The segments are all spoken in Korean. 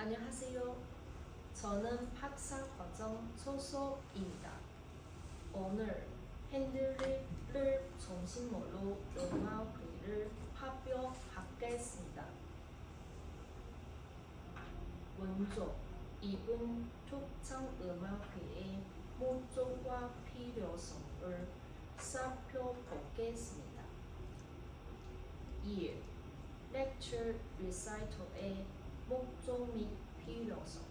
안녕하세요. 저는 학사 과정 소속입니다. 오늘 핸들을 중심으로 음악회를発表하겠습니다. 먼저 이번 특정 음악회의 목적과 필요성을 살펴보겠습니다. 1. lecture recital의 목적 및 필요성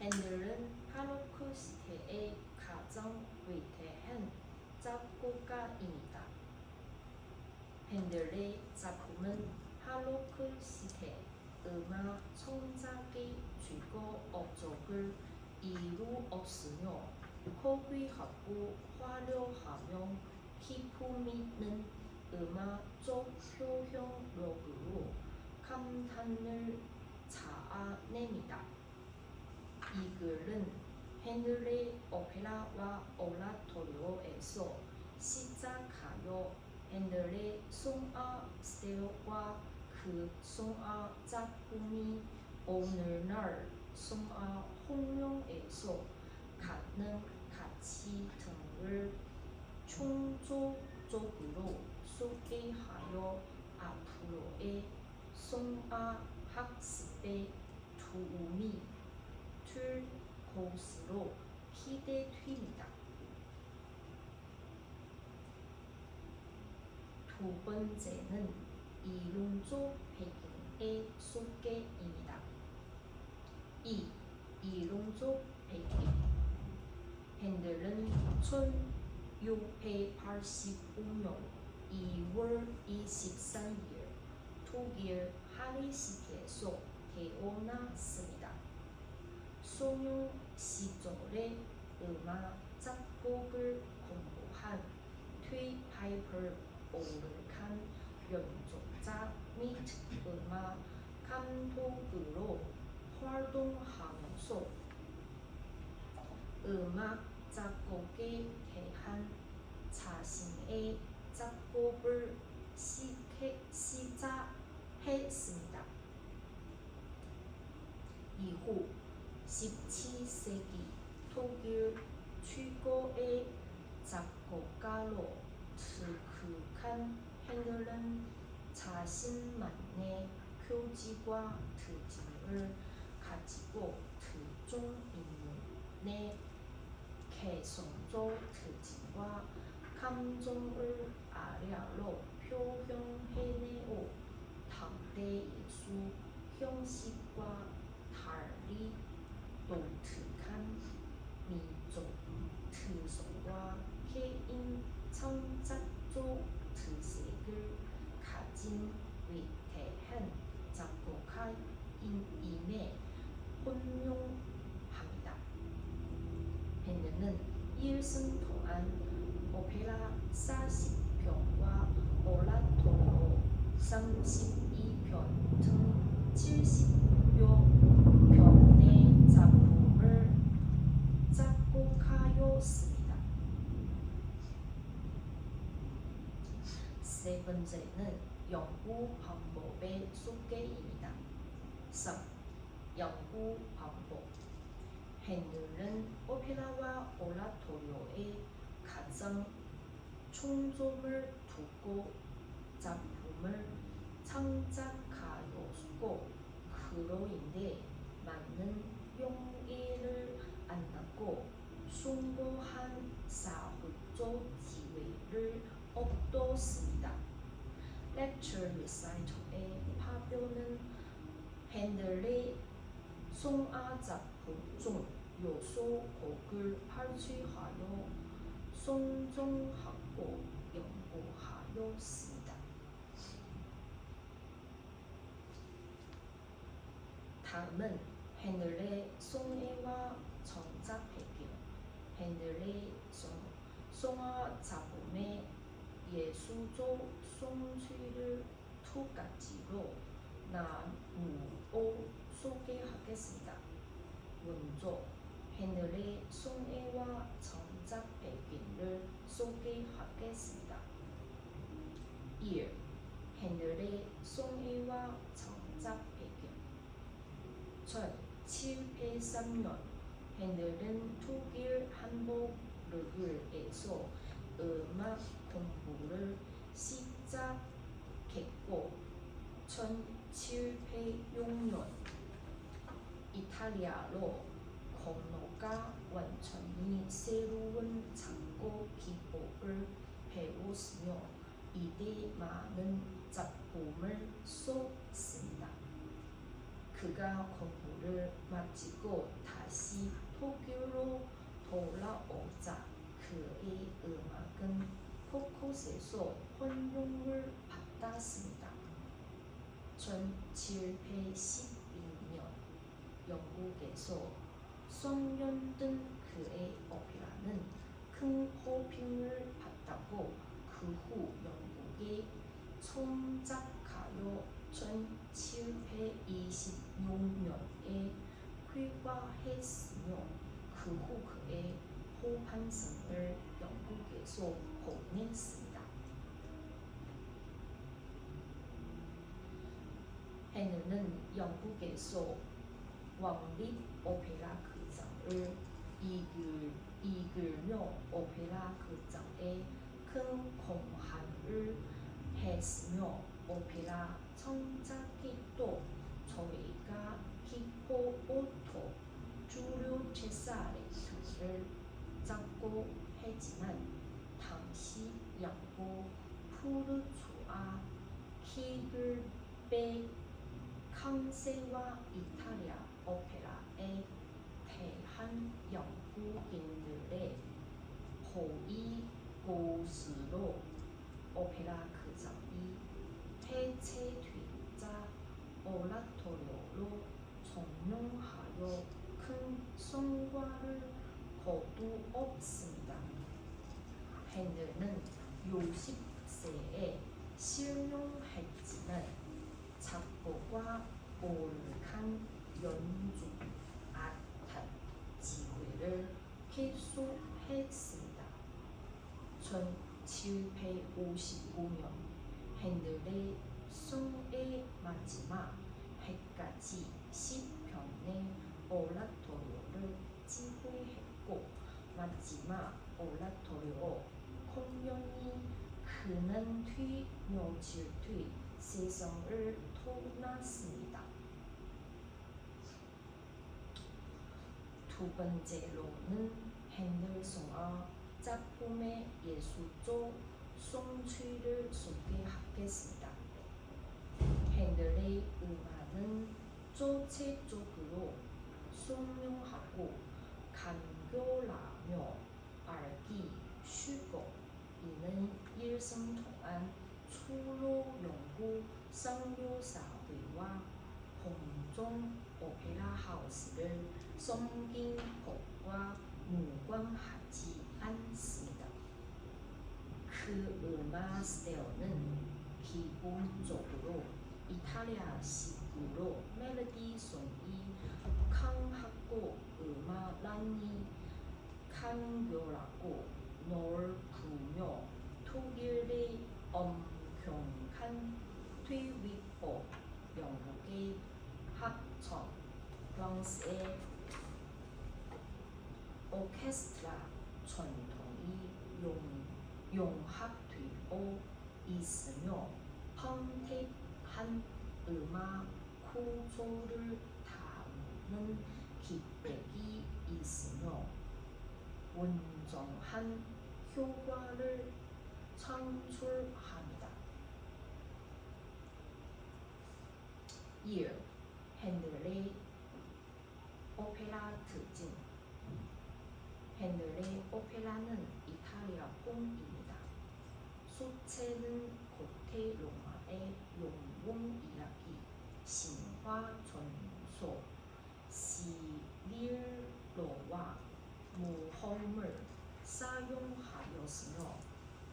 핸들은 바로크 시대의 가장 위대한 작곡가입니다. 핸들의 작품은 바로크 시대 음악 창작의 주거 업적을 이루었으며 고귀하고 화려하며 기품 있는 음악적 표현력으로 감탄을 자아냅니다. 이 글은 헤늘의 오페라와 오라토리오에서 시작하여 헤늘의 송아 스타일과 그 송아 작품이 오늘날 송아 홍룡에서 갖는 가치 등을 총조적으로 소개하여 앞으로의 송아 학습에 도움이 될 것으로 기대됩니다. 두 번째는 이론적 배경의 소개입니다. 이 이론적 배경 핸들은 1685년 2월 24일 독일 하리시티에서 태어났습니다. 소년 시절에 음악 작곡을 공부한 트위파이퍼 오르칸 연주자 및 음악 감독으로 활동하면서 음악 작곡에 대한 자신의 작곡을 시해- 시작 했습니다. 이후 17세기 독일 최고의 작곡가로 특급한 핸들은 자신만의 표지와 특징을 가지고 특정 인물의 개성적 특징과 감정을 아래로 표현해내 가운데 예수 형식과 달리 독특한 민족 특성과 개인 창작적 특색을 가진 위대한 작곡가인임에 혼용합니다. 벤드는 1승 동안 오페라 40편과 오라토로 30 이편 등 70여 편의 작품을 작곡하였습니다. 세 번째는 연구 방법의 소개입니다. 3. 연구 방법 헨들은 오페라와 오라토리오의 가장 총점을 두고 작품을 창작하였고 그로 인해 많은 용의를 안고 숭고한 사회적 지위를 얻었습니다. lecture recital의 파표는 핸들의 송아 작품 중 요소 곡을 발췌하여 선정하고 연구하였습니다. 다음은 핸들의 송해와 정작 배경 핸들의 송, 송아 작품의 예술적 성취를 두 가지로 나누어 소개하겠습니다. 먼저 핸들의 송해와 정작 배경을 소개하겠습니다. 1. 핸들의 송해와 배경 1783년 핸들은 독일 함부르크에서 음악 공부를 시작했고 1706년 이탈리아로 건너가 완전히 새로운 작곡 기법을 배웠으며 이때 많은 작품을 썼습니다. 그가 공부를 마치고 다시 독일로 돌아오자 그의 음악은 곳곳에서 혼용을 받았습니다. 1712년 영국에서 성년된 그의 오페라는 큰 호평을 받았고 그 후 영국의 총작 가요 1726년에 회과했으며 그 후 그의 호판성을 영국에서 보냈습니다. 헤는는 영국에서 왕립 오페라 극장을 이끌, 이끌며 오페라 극장에 큰 공헌을 했으며 오페라 청자기도 저희가 기포 오토 주류 제사를 잡고 했지만 당시 영국 푸르투아 키글베 강세와 이탈리아 오페라에 대한 영국인들의 호의 곳으로 오페라 폐쇄되자 오라토리오로 종용하여 큰 성과를 거두었습니다. 핸들은 60세에 실명했지만 작곡과 올칸 연주, 아탄, 지휘를 계속했습니다. 1755년 핸들의 성의 마지막 해까지 10편의 오라토리오를 지휘했고 마지막 오라토리오 공연이 그는 뒤 며칠 뒤 세상을 떠났습니다. 두 번째로는 핸델송아 작품의 예술적 성취를 소개 하겠습니다. 핸델의 음악은 전체적으로 선명하고 간결하며 알기 쉽고 이는 동안 주로 연구 선교사회와 공정 오페라 하우스를 섬긴 것과 무관하지 않습니다. 그 음악 스타일은 기본적으로 이탈리아식으로 멜로디성이 강하고 음악란이 간결하고 넓으며 독일의 엄격한 퇴위법, 영국의 합천, 프랑스의 오케스트라 전통이 용, 용합되어 있으며 평택한 음악 구조를 다루는 기백이 있으며 온전한 효과를 창출합니다. 1. 핸들의 오페라 특징 핸들의 오페라는 이탈리아 뽕입니다. 소체는 고테 로마의 영웅 이야기, 신화 전소, 시릴로와 모험을 사용하였으며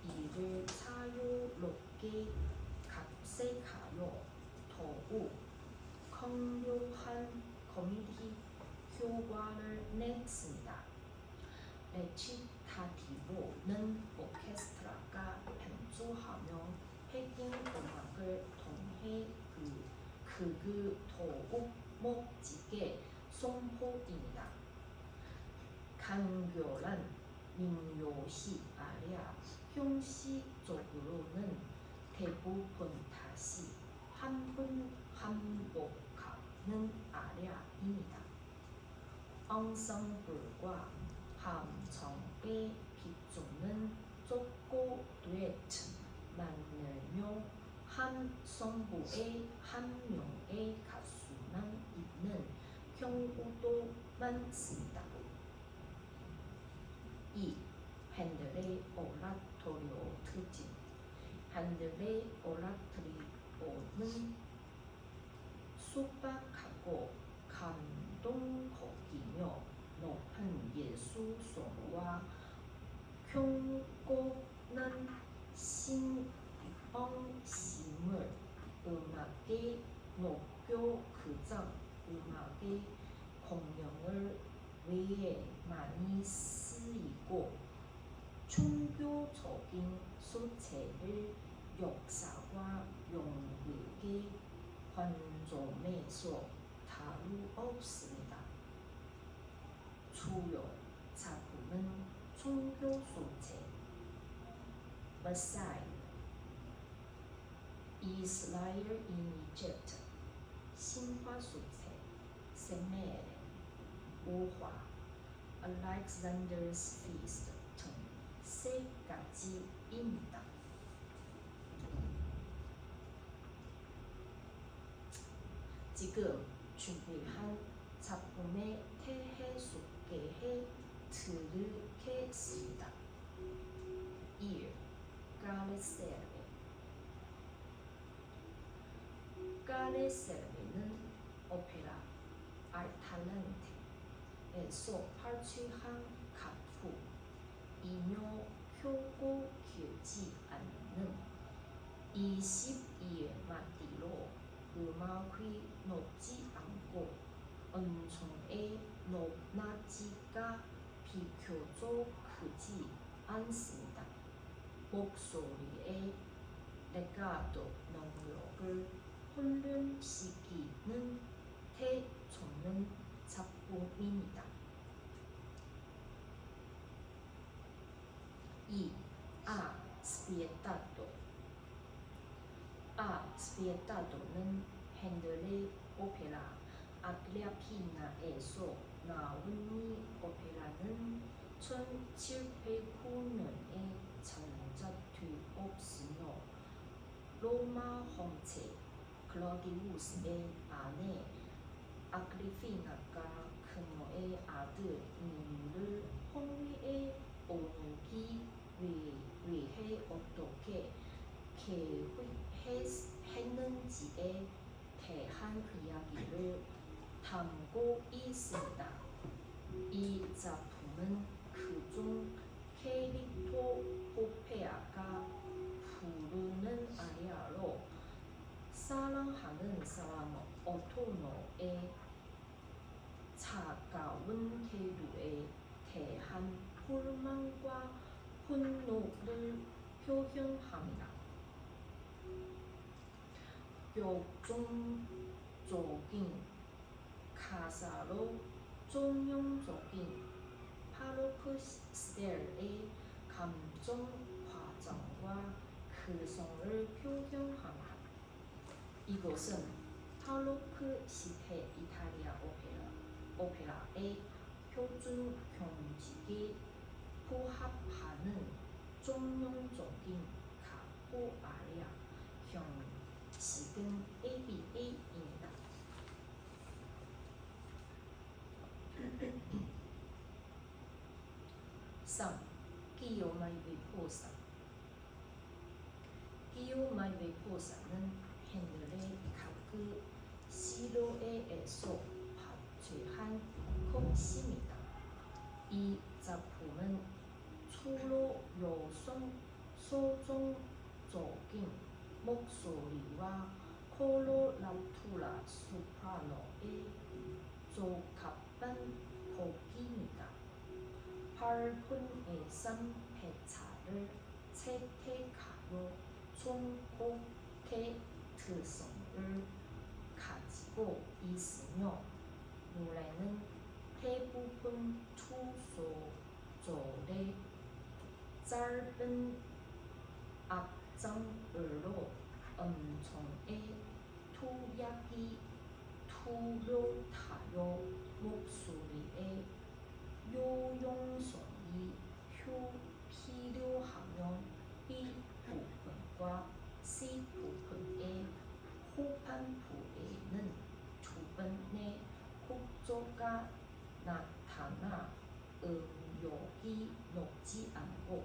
이를 자유롭게 각색하여 더욱 강력한 커뮤니티 효과를 냈습니다. 레치타티보는 오케스트라가 변주하며 핵인 음악을 통해 그 극을 더욱 목직의 송호입니다. 간결한 민요시 아래 형식적으로는 대부분 다시 한분 반복하는 아래입니다. 엉성불과 함성의 비중은 적고 듀엣 만들며 한 성부의 한 명의 가수만 있는 경우도 많습니다. 2. 핸들의 오라토리오 특징 핸들의 오라토리오는 소박하고 감동적이며 높은 예술성과 경고는 신앙심을 음악의 목표 그장 음악의 공연을 위해 많이 쓰이고 종교적인 소체를 역사와 연극의 관점에서 다루었습니다. 주요 작품은 종교 소체, Messiah, Israel in Egypt, 신화 소체, 세메르, 오화, Alexander's Feast 등세 가지입니다. 지금 준비한 작품의 대해 소개해 드리겠습니다. 1. 까레세르베 까레세르베는 오페라 알탈란테에서 발췌한 가프 이며 효고 길지 않는 22마디로 음악이 높지 않고 음성의 높낮이가 비교적 크지 않습니다. 목소리의 레가도 능력을 훈련시키는 대초는 작품입니다. 2. 아 스피에타도 아 스피에타도는 핸들의 오페라 아글리아피나에서 나온 이 오페라는 1709년에 전작되었으며 로마 황제 클라우디우스의 아내 아그리피나가 그녀의 아들 니누를 홍위에 오기 위해 어떻게 계획했는지에 대한 이야기를 담고 있습니다. 이 작품은 그중 캐릭터 포페아가 부르는 아리아로 사랑하는 사람 오토노의 차가운 태도에 대한 불만과 분노를 표현합니다. 역종적인 가사로 전형적인 바로크 스타일의 감정 과정과 그성을 표현합니다. 이것은 바로크 시대 이탈리아 오페라, 오페라의 표준 형식에 부합하는 전형적인 가포 아리아 형식은 ABA 끼요마이 베포사 끼요마이 베포사는 핸들의 각그 시로에에서 발췌한 곡입니다. 이 작품은 주로 여성 소종적인 목소리와 콜로라투라 소프라노의 적합한 곡입니다. 밝은 예산 배차를 채택하여 총곡의 특성을 가지고 있으며 노래는 대부분 투소절의 짧은 악장으로 음정의 투약이 뚜렷하여 목소리의 요용성이 효 필요하면 이 부분과 C 부분의 후반부에는 두 번의 곡조가 나타나 음역이 높지 않고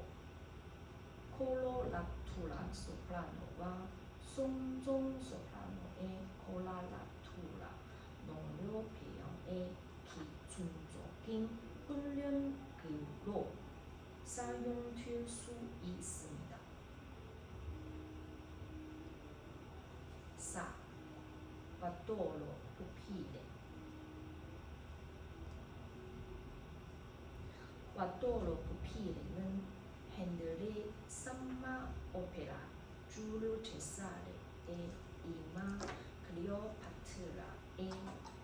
콜로라투라 소프라노와 송종 소프라노의 콜라라투라 농료 배양의 기준적인 훈련구로 사용될 수 있습니다. 4. 바토로 부피레 와토로 부피레는 핸들의 삼마 오페라 줄루 제사레의 이마 클레오파트라의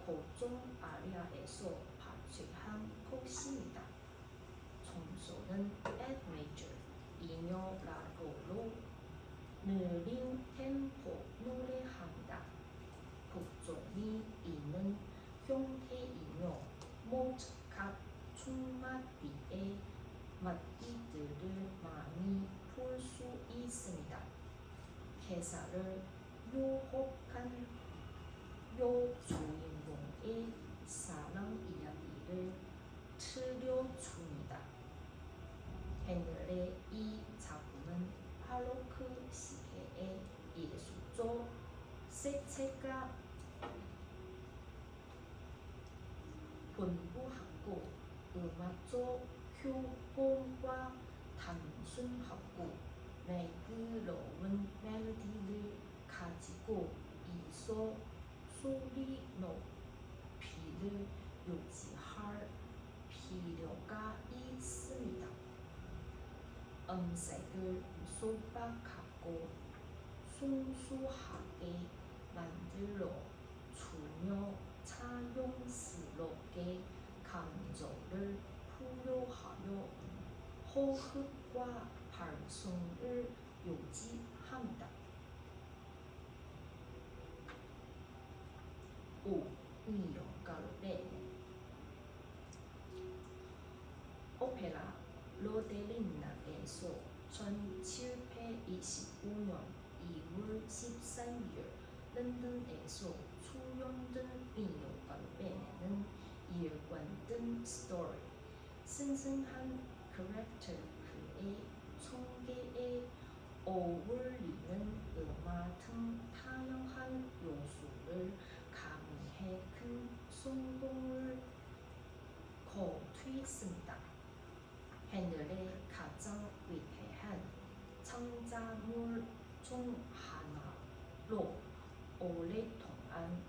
고종 아리아에서 발췌한 곡입니다. F major 이녀라로로 느린 템포 노래합니다. 곡종이 있는 형태이며 모처각 총마디의 맞이들을 많이 볼 수 있습니다. 개사를 유혹한 여주인공의 사랑 이야기를 틀려줍니다. 핸들의 이 작품은 바로크 시대의 예술적 색채가 분부하고 음악적 효과가 단순하고 매끄러운 멜로디를 가지고 있어 소리 높이를 유지할 필요가. 음색을 소박하고 순수하게 만들어 주며 자연스럽게 감정을 부여하여 호흡과 발성을 유지합니다. 5. 이어가로베 오페라 로데린나에서 1725년 2월 13일 런던에서 수용된 이어가로베는 일관된 스토리, 생생한 캐릭터 그의 총계에 어울리는 음악 등 다양한 요소를 가미해 큰 성공을 거두었습니다. 핸들의 가장 위대한 창작물 중 하나로 오랫동안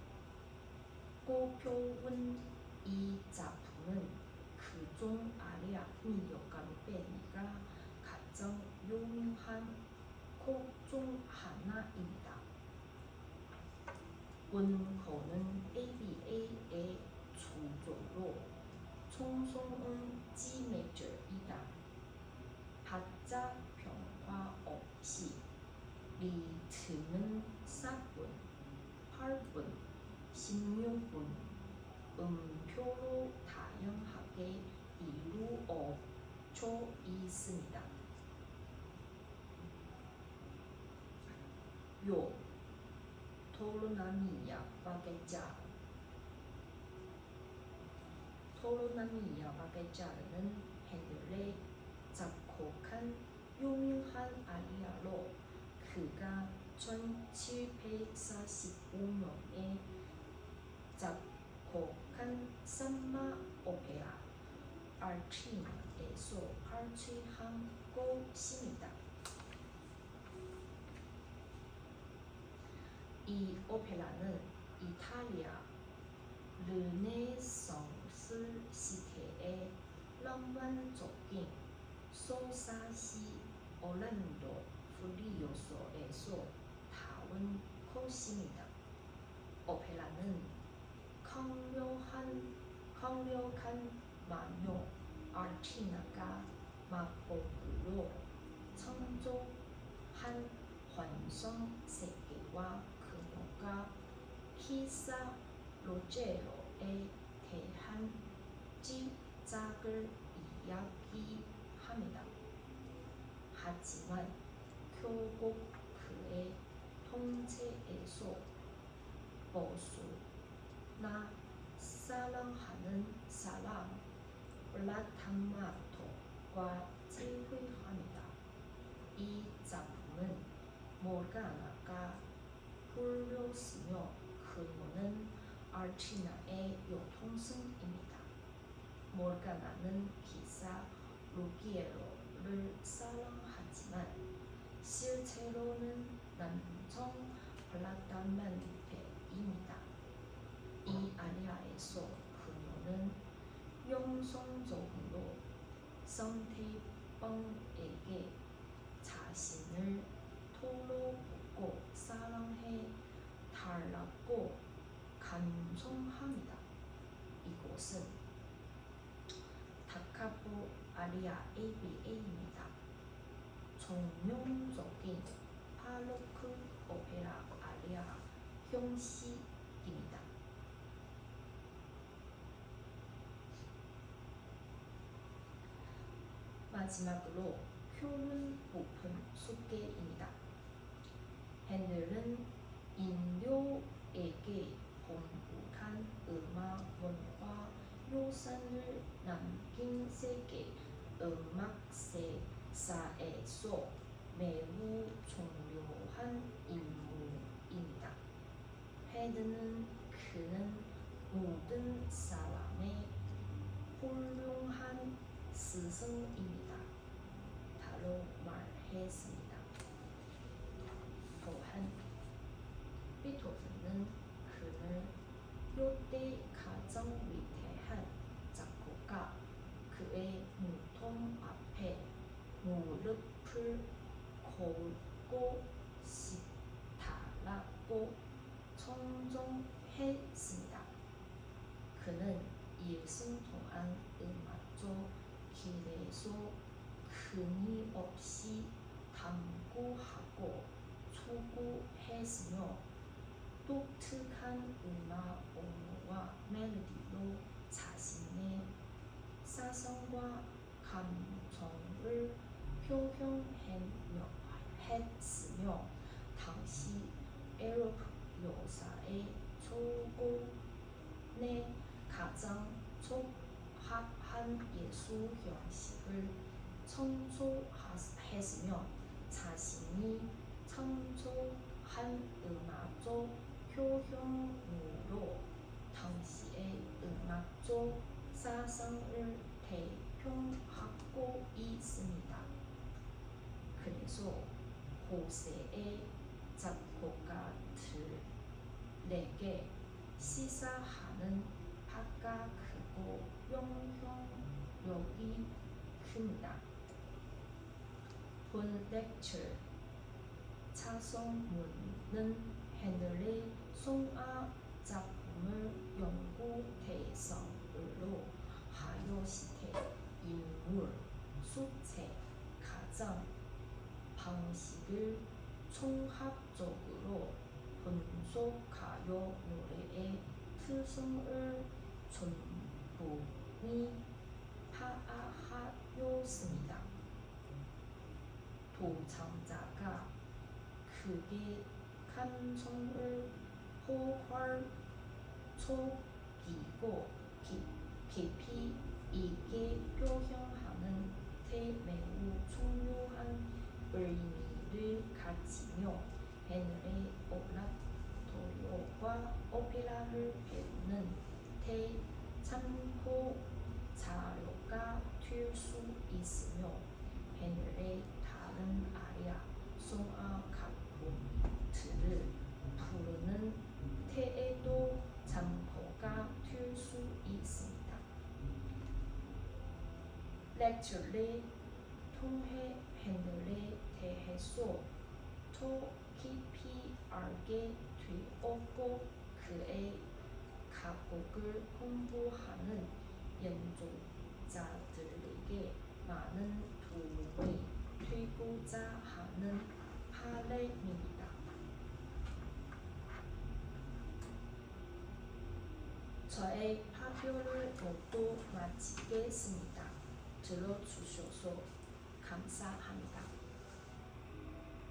꼽혀온 이 작품은 그중 아리아 미역가루베니가 가장 유명한 곡중 하나입니다. 원고는 ABA의 주조로 총성은 G 메저이다. 박자 변화 없이 리듬은 4분, 8분, 16분 음표로 다양하게 이루어져 있습니다. 요 토로나미야 바게자 토로나미야 바게자는 핸들의 작곡한 유명한 아리아로 그가 1745년에 작곡한 삼마 오페라 알치나에서 발췌한 곡입니다. 이 오페라는 이탈리아 르네상스 시대의 낭만적인 소사시 오란도 프리오소에서 나온 것입니다. 오페라는 강력한 만용 아르티나가 마법으로 창조한 환상 세계와 그녀가 기사 로제로에 대한 집작을 이야기합니다. 하지만 결국 그의 통제에서 보수나 사랑하는 사람 플라탄마토과 재회합니다. 이 작품은 모르가나가 홀렸으며 그녀는 알치나의 여동생입니다. 모르가나는 기사 루기에로를 사랑하지만 실제로는 남성 플라타멘테입니다. 이 아리아에서 그녀는 영성적으로 성태뻥에게 자신을 털어보고 사랑해 달라고 간청합니다. 이곳은 다카포 아리아 ABA입니다. 오페라 아리아 형식입니다. 마지막으로 표현 부분 소개입니다. 핸들은 인도에게 본국한 음악文化 요산을 남긴 세계 음악 세사에서 매우 중요한 인물입니다. 헤드는 그는 모든 사람의 훌륭한 스승입니다. 다로 말했습니다. 또한 비토벤은 그를 요때 가장 위대한 작곡가 그의 무통 앞에 무릎을 꿇고 청정했습니다. 그는 일생 동안 음악적 길에서 끊임없이 탐구하고 추구했으며 독특한 음악 언어와 멜로디로 자신의 사상과 감정을 표현했으며 당시 에로프 여사의 초고의 가장 적합한 예술 형식을 창조했으며 자신이 창조한 음악적 표현으로 당시의 음악적 사상을 대표하고 있습니다. 그래서 고세의 작곡가들에게 시사하는 바가 크고 영향력이 큽니다. 본 렉처 차성문은 핸들의 송아 작품을 연구 대상으로 하여 시대 인물, 수채, 가정, 방식을 총합적으로 분석하여 노래의 특성을 충분히 파악하였습니다. 도창자가 그의 감성을 포괄적이고 깊이 있게 표현하는 데 매우 중요한 의미를 가지며 헤늘의 오라토리오와 오페라를 배우는 데 참고 자료가 될 수 있으며 렉처를 통해 핸들에 대해서 더 깊이 알게 되었고 그의 가곡을 홍보하는 연주자들에게 많은 도움을 되고자 하는 바람입니다. 저의 파표를 모두 마치겠습니다. 들어주셔서 감사합니다.